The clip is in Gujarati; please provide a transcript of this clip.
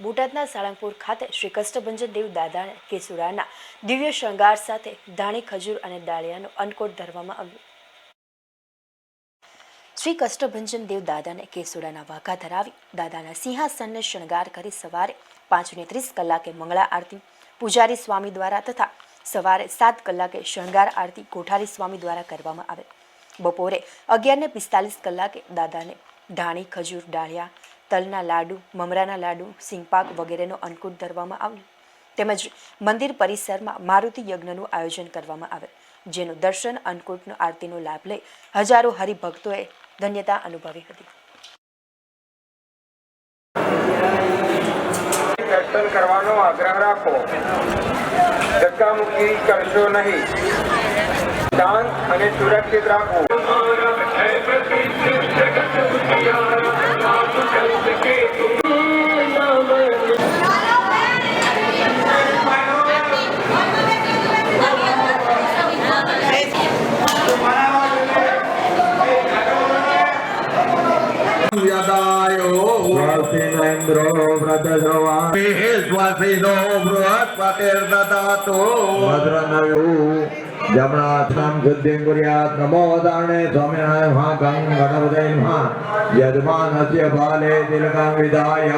બોટાદના સાળંગપુર ખાતે શ્રી કષ્ટભંજન દેવ દાદા કેસુડાના દિવ્ય શણગાર સાથે ધાણી, ખજૂર અને ડાળિયાનો અન્નકોટ ધરવામાં આવ્યો. શ્રી કષ્ટભંજન દાદાને કેસુડાના વાઘા ધરાવી દાદાના સિંહાસનને શણગાર કરી સવારે પાંચને ત્રીસ કલાકે મંગળા આરતી, પૂજારી સ્વામી દ્વારા તથા સવારે સાત કલાકે શણગાર આરતી કોઠારી સ્વામી દ્વારા કરવામાં આવે. બપોરે અગિયારને પિસ્તાલીસ કલાકે દાદાને ધાણી, ખજૂર, ડાળિયા તલના લાડુ, મમરાના લાડુ, સિંગપાક વગેરેનો અન્નકૂટ ધરવામાં આવ્યો તેમજ મંદિર પરિસરમાં મારુતિ યજ્ઞનું આયોજન કરવામાં આવે, જેનું દર્શન, અન્નકૂટનો આરતીનો લાભ લઈ હજારો હરિભક્તોએ ધન્યતા અનુભવી હતી. દર્શન કરવાનો આગ્રહ રાખો. ધક્કામુક્કી કરશો નહીં. શાંત અને સુરક્ષિત રાખો. यदायो स्वासिनेन्द्रो व्रतश्रवा स्वासिनो बृहस्पतिर्ददातु भद्रनयु जमनाथनं शुद्धिं कुर्यात् नमो दाणे स्वामिनाय महागं गणपतये नमः यजमानस्य बाले तिलकं विदाय